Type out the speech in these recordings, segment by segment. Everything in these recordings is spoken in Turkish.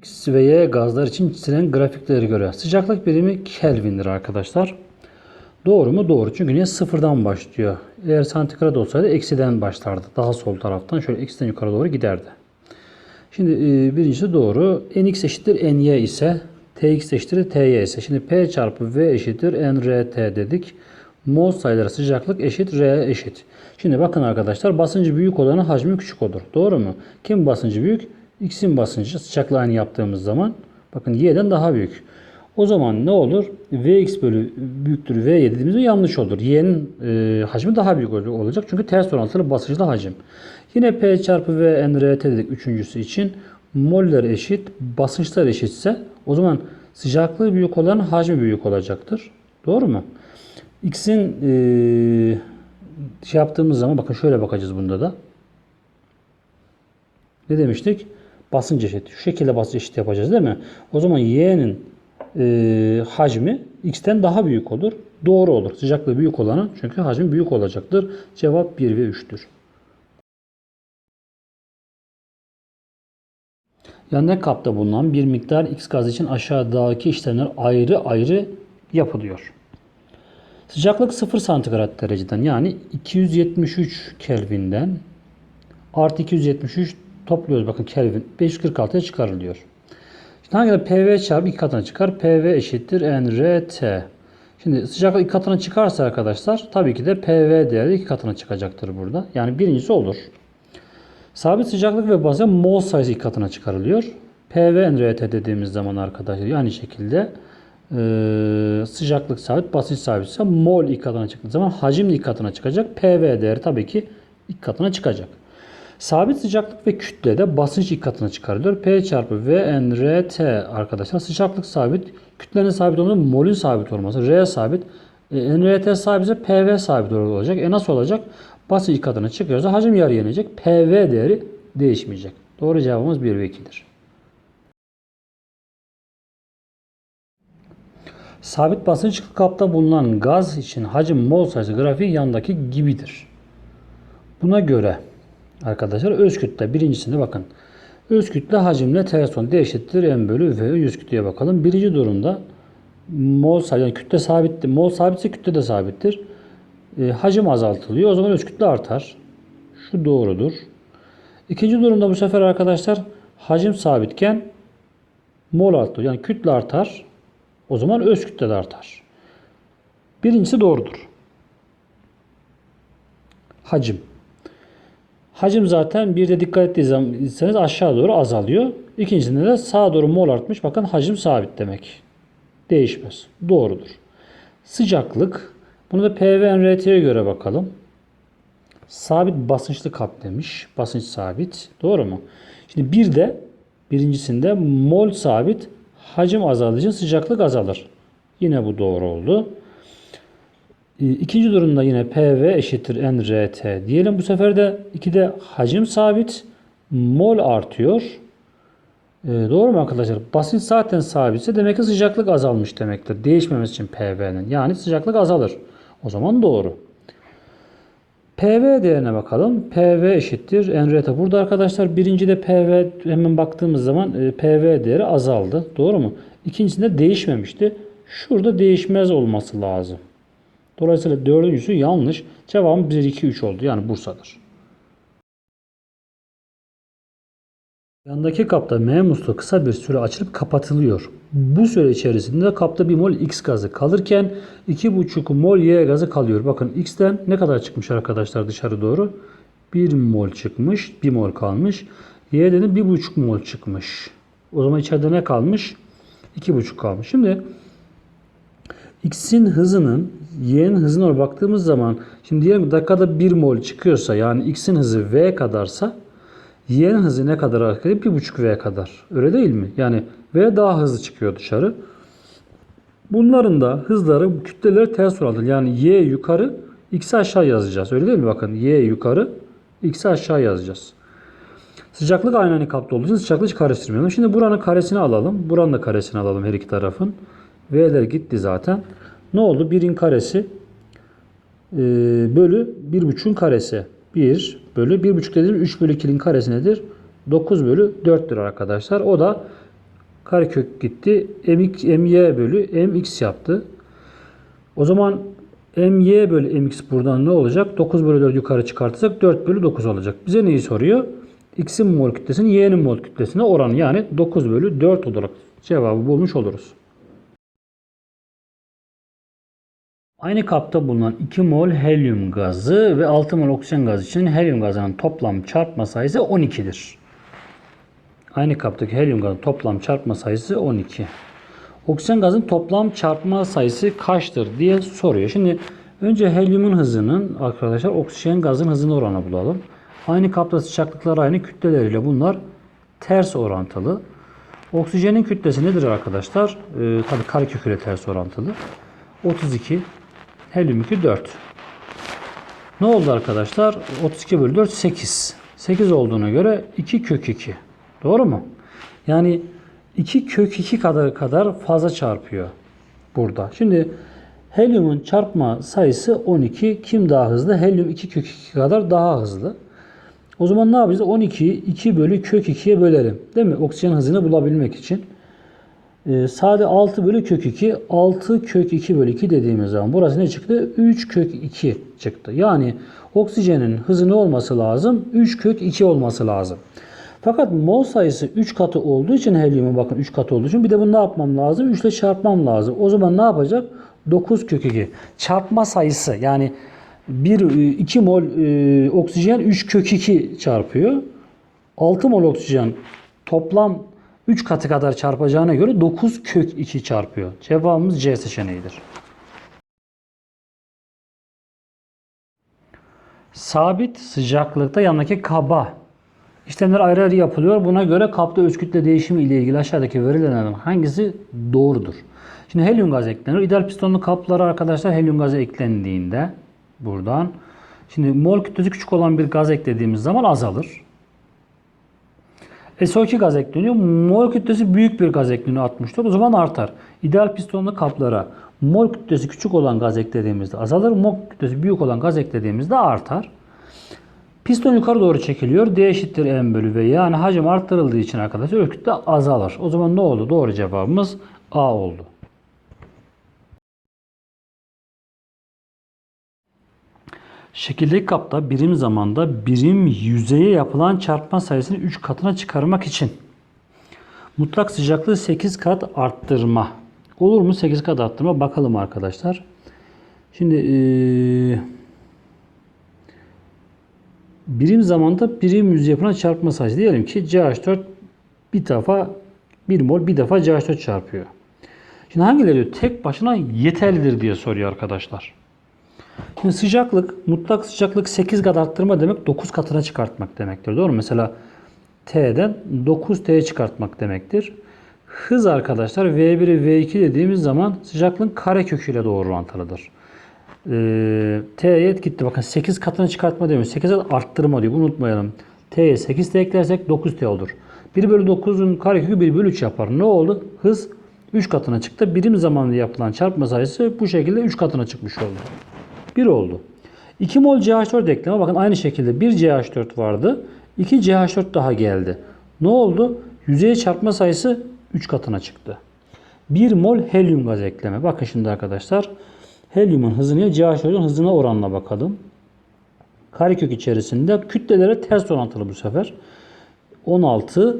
X ve Y gazlar için çizilen grafiklere göre sıcaklık birimi Kelvin'dir arkadaşlar. Doğru mu? Doğru. Çünkü niye? Sıfırdan başlıyor. Eğer santigrat olsaydı eksiden başlardı. Daha sol taraftan şöyle eksiden yukarı doğru giderdi. Şimdi e, birincisi doğru. Nx eşittir ny ise Tx eşittir Ty ise. Şimdi P çarpı V eşittir nRT dedik. Mol sayıları sıcaklık eşit R eşit. Şimdi bakın arkadaşlar basıncı büyük olanın hacmi küçük olur. Doğru mu? Kim basıncı büyük? X'in basıncı sıcaklığı aynı yaptığımız zaman bakın Y'den daha büyük. O zaman ne olur? Vx bölü büyüktür V dediğimizde yanlış olur. Y'nin e, hacmi daha büyük olacak. Çünkü ters orantılı basınçlı hacim. Yine P çarpı V nRT dedik üçüncüsü için. Moller eşit, basınçlar eşitse o zaman sıcaklığı büyük olan hacmi büyük olacaktır. Doğru mu? X'in e, şey yaptığımız zaman bakın şöyle bakacağız bunda da. Ne demiştik? Basınç eşit. Şu şekilde basınç eşit yapacağız değil mi? O zaman Y'nin e, hacmi X'ten daha büyük olur. Doğru olur. Sıcaklığı büyük olanın çünkü hacmi büyük olacaktır. Cevap 1 ve 3'tür. Yanındaki kapta bulunan bir miktar X gaz için aşağıdaki işlemler ayrı ayrı yapılıyor. Sıcaklık 0 santigrat dereceden yani 273 Kelvin'den artı 273 topluyoruz bakın Kelvin 546'ya çıkarılıyor. Şimdi hangi PV çarpı iki katına çıkar? PV eşittir nRT. Şimdi sıcaklık iki katına çıkarsa arkadaşlar tabii ki de PV değeri iki katına çıkacaktır burada. Yani birincisi olur. Sabit sıcaklık ve basınç mol sayısı iki katına çıkarılıyor. PV nRT dediğimiz zaman arkadaşlar aynı şekilde e, sıcaklık sabit, basınç sabit ise mol iki katına çıktığı zaman hacim iki katına çıkacak. PV değeri tabii ki iki katına çıkacak. Sabit sıcaklık ve kütlede basınç iki katına çıkarılıyor. P çarpı V nRT arkadaşlar sıcaklık sabit, kütlenin sabit olması, molün sabit olması, R sabit, e, nRT sabit ise PV sabit olacak. E nasıl olacak? Basınç iki katına çıkıyorsa hacim yarı yenecek. PV değeri değişmeyecek. Doğru cevabımız 1 ve 2'dir. Sabit basınç kapta bulunan gaz için hacim mol sayısı grafiği yandaki gibidir. Buna göre arkadaşlar öz kütle birincisinde bakın. Öz kütle hacimle ters olan D eşittir M bölü V yüz kütleye bakalım. Birinci durumda mol yani kütle sabit mol sabitse kütle de sabittir. E, hacim azaltılıyor. O zaman öz kütle artar. Şu doğrudur. İkinci durumda bu sefer arkadaşlar hacim sabitken mol artıyor. Yani kütle artar. O zaman öz kütle de artar. Birincisi doğrudur. Hacim. Hacim zaten bir de dikkat ettiyseniz aşağı doğru azalıyor. İkincisinde de sağa doğru mol artmış. Bakın hacim sabit demek. Değişmez. Doğrudur. Sıcaklık. Bunu da PV-NRT'ye göre bakalım. Sabit basınçlı kap demiş. Basınç sabit. Doğru mu? Şimdi bir de birincisinde mol sabit. Hacim azaldığı sıcaklık azalır. Yine bu doğru oldu. İkinci durumda yine PV eşittir nRT diyelim. Bu sefer de 2'de hacim sabit, mol artıyor. E, doğru mu arkadaşlar? Basınç zaten sabitse demek ki sıcaklık azalmış demektir. Değişmemesi için PV'nin. Yani sıcaklık azalır. O zaman doğru. PV değerine bakalım. PV eşittir nRT. Burada arkadaşlar birincide PV hemen baktığımız zaman e, PV değeri azaldı. Doğru mu? İkincisinde değişmemişti. Şurada değişmez olması lazım. Dolayısıyla dördüncüsü yanlış. Cevabım 1, 2, 3 oldu. Yani Bursa'dır. Yandaki kapta M musluğu kısa bir süre açılıp kapatılıyor. Bu süre içerisinde kapta 1 mol X gazı kalırken 2,5 mol Y gazı kalıyor. Bakın X'ten ne kadar çıkmış arkadaşlar dışarı doğru? 1 mol çıkmış. 1 mol kalmış. Y'den de 1,5 mol çıkmış. O zaman içeride ne kalmış? 2,5 kalmış. Şimdi X'in hızının Y'nin hızına baktığımız zaman şimdi diyelim ki dakikada 1 mol çıkıyorsa yani X'in hızı V kadarsa Y'nin hızı ne kadar arkadaşlar? 1,5 V kadar. Öyle değil mi? Yani V daha hızlı çıkıyor dışarı. Bunların da hızları, kütleleri ters orantılı. Yani Y yukarı, X'i aşağı yazacağız. Öyle değil mi? Bakın Y yukarı, X'i aşağı yazacağız. Sıcaklık aynı kapta olduğu için sıcaklığı hiç karıştırmayalım. Şimdi buranın karesini alalım. Buranın da karesini alalım her iki tarafın. V'ler gitti zaten. Ne oldu? 1'in karesi e, bölü 1,5'un karesi. 1 bölü 1,5 dediğim 3 bölü 2'nin karesi nedir? 9 bölü 4'tür arkadaşlar. O da Karekök gitti. mx, my bölü mx yaptı. O zaman my bölü mx buradan ne olacak? 9 bölü 4 yukarı çıkartırsak 4 bölü 9 olacak. Bize neyi soruyor? x'in mol kütlesinin y'nin mol kütlesine oranı yani 9 bölü 4 olarak cevabı bulmuş oluruz. Aynı kapta bulunan 2 mol helyum gazı ve 6 mol oksijen gazı için helyum gazının toplam çarpma sayısı 12'dir. Aynı kaptaki helyum gazının toplam çarpma sayısı 12. Oksijen gazın toplam çarpma sayısı kaçtır diye soruyor. Şimdi önce helyumun hızının arkadaşlar oksijen gazın hızını oranı bulalım. Aynı kapta sıcaklıklar aynı kütleleriyle bunlar ters orantılı. Oksijenin kütlesi nedir arkadaşlar? Ee, tabii karekök ile ters orantılı. 32. Helyum 2 4. Ne oldu arkadaşlar? 32 bölü 4 8. 8 olduğuna göre 2 kök 2. Doğru mu? Yani 2 kök 2 kadar kadar fazla çarpıyor burada. Şimdi helyumun çarpma sayısı 12. Kim daha hızlı? Helyum 2 kök 2 kadar daha hızlı. O zaman ne yapacağız? 12'yi 2 bölü kök 2'ye bölerim. Değil mi? Oksijen hızını bulabilmek için. Ee, sade 6 bölü kök 2. 6 kök 2 bölü 2 dediğimiz zaman burası ne çıktı? 3 kök 2 çıktı. Yani oksijenin hızı ne olması lazım? 3 kök 2 olması lazım. Fakat mol sayısı 3 katı olduğu için helyumun bakın 3 katı olduğu için bir de bunu ne yapmam lazım? 3 ile çarpmam lazım. O zaman ne yapacak? 9 kök 2. Çarpma sayısı yani 1 2 mol e, oksijen 3 kök 2 çarpıyor. 6 mol oksijen toplam 3 katı kadar çarpacağına göre 9 kök 2 çarpıyor. Cevabımız C seçeneğidir. Sabit sıcaklıkta yanındaki kaba işlemler ayrı ayrı yapılıyor. Buna göre kapta öz kütle değişimi ile ilgili aşağıdaki verilenlerden hangisi doğrudur? Şimdi helyum gazı eklenir. İdeal pistonlu kaplara arkadaşlar helyum gazı eklendiğinde buradan şimdi mol kütlesi küçük olan bir gaz eklediğimiz zaman azalır. SO2 gaz ekleniyor. Mol kütlesi büyük bir gaz ekleniyor 64. O zaman artar. İdeal pistonlu kaplara mol kütlesi küçük olan gaz eklediğimizde azalır. Mol kütlesi büyük olan gaz eklediğimizde artar. Piston yukarı doğru çekiliyor. D eşittir M bölü V. Yani hacim arttırıldığı için arkadaşlar kütle azalır. O zaman ne oldu? Doğru cevabımız A oldu. Şekildeki kapta birim zamanda birim yüzeye yapılan çarpma sayısını 3 katına çıkarmak için mutlak sıcaklığı 8 kat arttırma. Olur mu 8 kat arttırma? Bakalım arkadaşlar. Şimdi ee, birim zamanda birim yüzeye yapılan çarpma sayısı diyelim ki CH4 bir defa 1 mol bir defa CH4 çarpıyor. Şimdi hangileri? Tek başına yeterlidir diye soruyor arkadaşlar. Şimdi sıcaklık, mutlak sıcaklık 8 kat arttırma demek 9 katına çıkartmak demektir. Doğru mu? Mesela T'den 9T çıkartmak demektir. Hız arkadaşlar V1 V2 dediğimiz zaman sıcaklığın kare köküyle doğru orantılıdır. Ee, T'ye gitti. Bakın 8 katına çıkartma demiyor. 8'e arttırma diyor. Unutmayalım. T'ye 8 T eklersek 9T olur. 1 bölü 9'un karekökü 1 bölü 3 yapar. Ne oldu? Hız 3 katına çıktı. Birim zamanında yapılan çarpma sayısı bu şekilde 3 katına çıkmış oldu. 1 oldu. 2 mol CH4 ekleme. Bakın aynı şekilde 1 CH4 vardı. 2 CH4 daha geldi. Ne oldu? Yüzeye çarpma sayısı 3 katına çıktı. 1 mol helyum gaz ekleme. Bakın şimdi arkadaşlar. Helyumun hızını CH4'ün hızına oranla bakalım. Karekök içerisinde kütlelere ters orantılı bu sefer. 16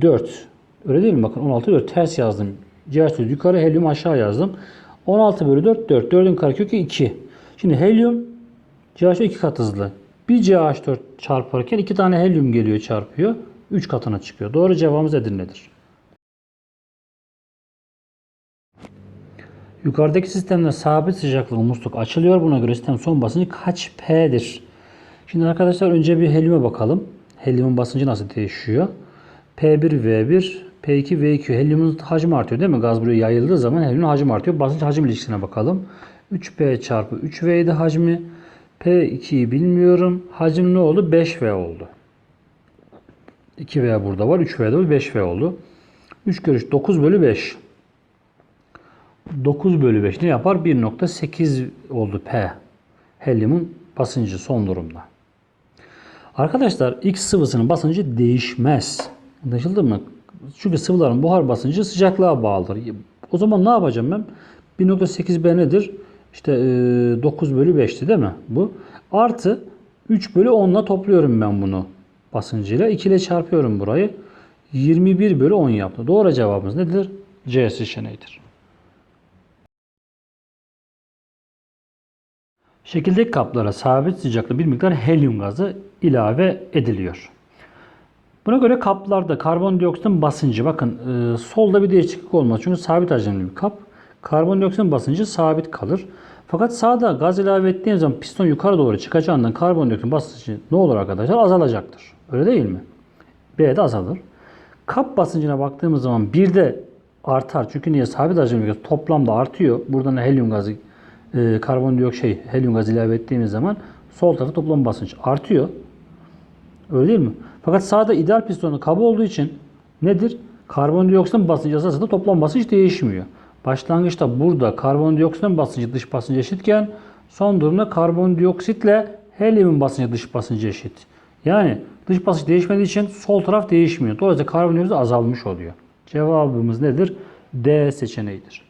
4. Öyle değil mi? Bakın 16 4 ters yazdım. CH4 yukarı helyum aşağı yazdım. 16 bölü 4 4. 4'ün karekökü 2. Şimdi helyum CH4 2 kat hızlı. Bir CH4 çarparken iki tane helyum geliyor çarpıyor. 3 katına çıkıyor. Doğru cevabımız Edirne'dir. Yukarıdaki sistemde sabit sıcaklık musluk açılıyor. Buna göre sistem son basıncı kaç P'dir? Şimdi arkadaşlar önce bir helyuma bakalım. Helyumun basıncı nasıl değişiyor? P1 V1, P2 V2. Helyumun hacmi artıyor değil mi? Gaz buraya yayıldığı zaman helyumun hacmi artıyor. Basınç hacim ilişkisine bakalım. 3P çarpı 3V'ydi hacmi. P2'yi bilmiyorum. Hacim ne oldu? 5V oldu. 2V burada var. 3V de var. 5V oldu. 3 görüş 9 bölü 5. 9 bölü 5 ne yapar? 1.8 oldu P. Helyumun basıncı son durumda. Arkadaşlar X sıvısının basıncı değişmez. Anlaşıldı mı? Çünkü sıvıların buhar basıncı sıcaklığa bağlıdır. O zaman ne yapacağım ben? 1.8 B nedir? İşte e, 9 bölü 5'ti değil mi? Bu. Artı 3 bölü 10 ile topluyorum ben bunu basıncıyla. 2 ile çarpıyorum burayı. 21 bölü 10 yaptı. Doğru cevabımız nedir? C seçeneğidir. Şekildeki kaplara sabit sıcaklıkta bir miktar helyum gazı ilave ediliyor. Buna göre kaplarda karbondioksitin basıncı bakın e, solda bir değişiklik olmaz. Çünkü sabit hacimli bir kap. Karbondioksitin basıncı sabit kalır. Fakat sağda gaz ilave ettiğiniz zaman piston yukarı doğru çıkacağından karbondioksitin basıncı ne olur arkadaşlar? Azalacaktır. Öyle değil mi? B'de azalır. Kap basıncına baktığımız zaman bir de artar. Çünkü niye? Sabit hacimli gaz toplamda artıyor. Buradan helyum gazı e, karbondioksit şey helyum gazı ilave ettiğimiz zaman sol tarafı toplam basınç artıyor. Öyle değil mi? Fakat sağda ideal pistonun kabı olduğu için nedir? Karbondioksitin basıncı esasında toplam basınç değişmiyor. Başlangıçta burada karbondioksitin basıncı dış basıncı eşitken son durumda karbondioksitle helyumun basıncı dış basıncı eşit. Yani dış basınç değişmediği için sol taraf değişmiyor. Dolayısıyla karbondioksit azalmış oluyor. Cevabımız nedir? D seçeneğidir.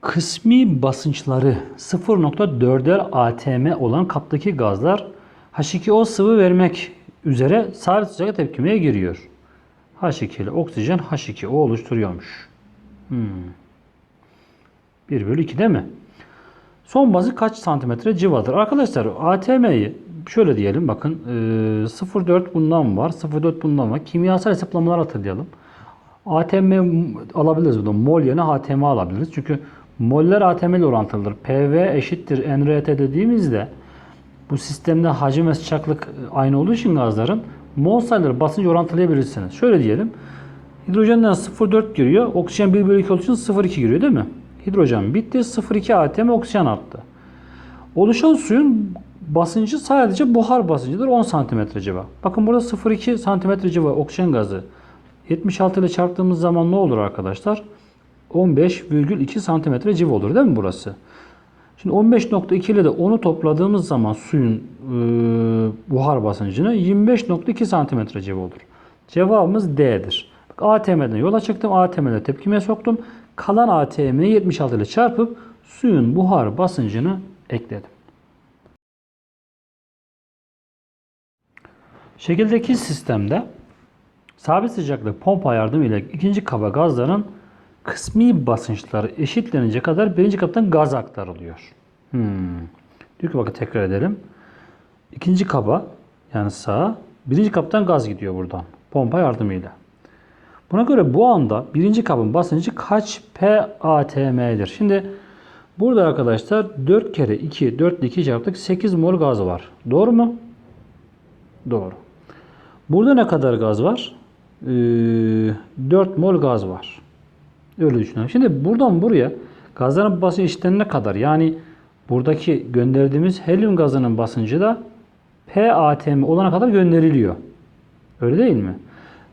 Kısmi basınçları 0.4'er atm olan kaptaki gazlar H2O sıvı vermek üzere sabit sıcaklık tepkimeye giriyor. H2 ile oksijen H2O oluşturuyormuş. Hmm. 1 bölü 2 değil mi? Son bazı kaç santimetre civadır? Arkadaşlar ATM'yi şöyle diyelim bakın e, 0.4 bundan var 0.4 bundan var. Kimyasal hesaplamalar hatırlayalım. ATM alabiliriz buradan. Mol yerine ATM alabiliriz. Çünkü moller ATM ile orantılıdır. PV eşittir NRT dediğimizde bu sistemde hacim ve sıcaklık aynı olduğu için gazların mol sayıları basınç orantılayabilirsiniz. Şöyle diyelim. Hidrojenden 0,4 giriyor. Oksijen 1 bölü 2 olduğu için 0,2 giriyor değil mi? Hidrojen bitti. 0,2 atm oksijen arttı. Oluşan suyun basıncı sadece buhar basıncıdır. 10 cm civa. Bakın burada 0,2 cm civa oksijen gazı 76 ile çarptığımız zaman ne olur arkadaşlar? 15,2 santimetre civa olur değil mi burası? Şimdi 15.2 ile de 10'u topladığımız zaman suyun e, buhar basıncını 25.2 santimetre civa olur. Cevabımız D'dir. Bak, ATM'den yola çıktım. ATM'de tepkime soktum. Kalan ATM'yi 76 ile çarpıp suyun buhar basıncını ekledim. Şekildeki sistemde sabit sıcaklık pompa yardımıyla ikinci kaba gazların kısmi basınçları eşitlenince kadar birinci kaptan gaz aktarılıyor. Hmm. Diyor ki bakın tekrar edelim. İkinci kaba yani sağa birinci kaptan gaz gidiyor buradan pompa yardımıyla. Buna göre bu anda birinci kabın basıncı kaç PATM'dir? Şimdi burada arkadaşlar 4 kere 2, 4 ile 2 çarptık 8 mol gaz var. Doğru mu? Doğru. Burada ne kadar gaz var? Ee, 4 mol gaz var. Öyle düşünelim. Şimdi buradan buraya gazların basıncı eşitlenene kadar yani buradaki gönderdiğimiz helyum gazının basıncı da PATM olana kadar gönderiliyor. Öyle değil mi?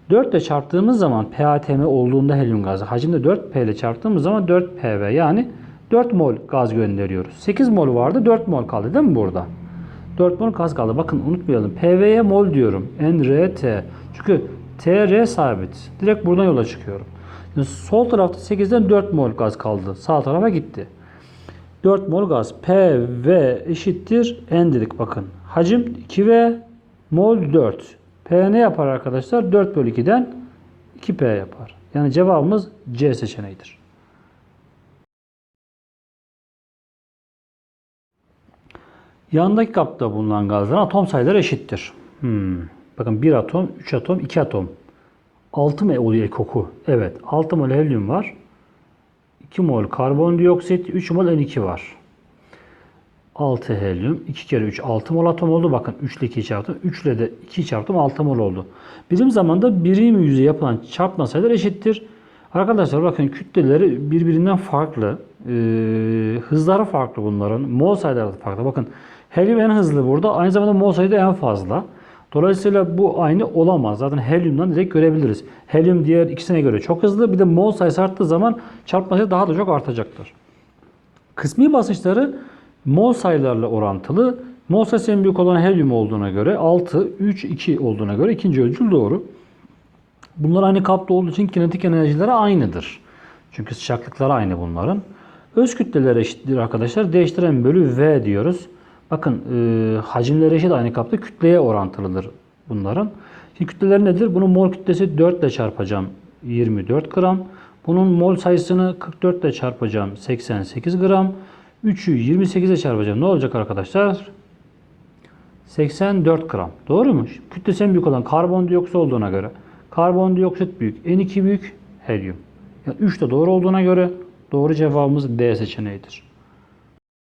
4 ile çarptığımız zaman PATM olduğunda helyum gazı hacimde 4P ile çarptığımız zaman 4PV yani 4 mol gaz gönderiyoruz. 8 mol vardı 4 mol kaldı değil mi burada? 4 mol gaz kaldı. Bakın unutmayalım. PV'ye mol diyorum. NRT. Çünkü TR sabit. Direkt buradan yola çıkıyorum. Sol tarafta 8'den 4 mol gaz kaldı. Sağ tarafa gitti. 4 mol gaz. PV eşittir N dedik bakın. Hacim 2V mol 4. P ne yapar arkadaşlar? 4 bölü 2'den 2P yapar. Yani cevabımız C seçeneğidir. Yandaki kapta bulunan gazların atom sayıları eşittir. Hmm. Bakın 1 atom, 3 atom, 2 atom. 6 mol oluyor koku. Evet. 6 mol helyum var. 2 mol karbondioksit, 3 mol N2 var. 6 helyum, 2 kere 3 6 mol atom oldu. Bakın 3 ile 2 çarptım. 3 ile de 2 çarptım 6 mol oldu. Birim zamanda birim yüzey yapılan çarpma sayıları eşittir. Arkadaşlar bakın kütleleri birbirinden farklı. Ee, hızları farklı bunların. Mol sayıları da farklı. Bakın helyum en hızlı burada. Aynı zamanda mol sayısı da en fazla. Dolayısıyla bu aynı olamaz. Zaten helyumdan direkt görebiliriz. Helyum diğer ikisine göre çok hızlı. Bir de mol sayısı arttığı zaman çarpma sayısı daha da çok artacaktır. Kısmi basınçları mol sayılarla orantılı. Mol sayısı en büyük olan helyum olduğuna göre 6, 3, 2 olduğuna göre ikinci ölçül doğru. Bunlar aynı kapta olduğu için kinetik enerjileri aynıdır. Çünkü sıcaklıkları aynı bunların. Öz kütleleri eşittir arkadaşlar. Değiştiren bölü V diyoruz. Bakın e, hacimleri eşit aynı kapta kütleye orantılıdır bunların. Şimdi kütleleri nedir? Bunun mol kütlesi 4 ile çarpacağım 24 gram. Bunun mol sayısını 44 ile çarpacağım 88 gram. 3'ü 28 ile çarpacağım. Ne olacak arkadaşlar? 84 gram. Doğru mu? Kütlesi en büyük olan karbondioksit olduğuna göre. Karbondioksit büyük. N2 büyük. Helyum. Yani 3 de doğru olduğuna göre doğru cevabımız D seçeneğidir.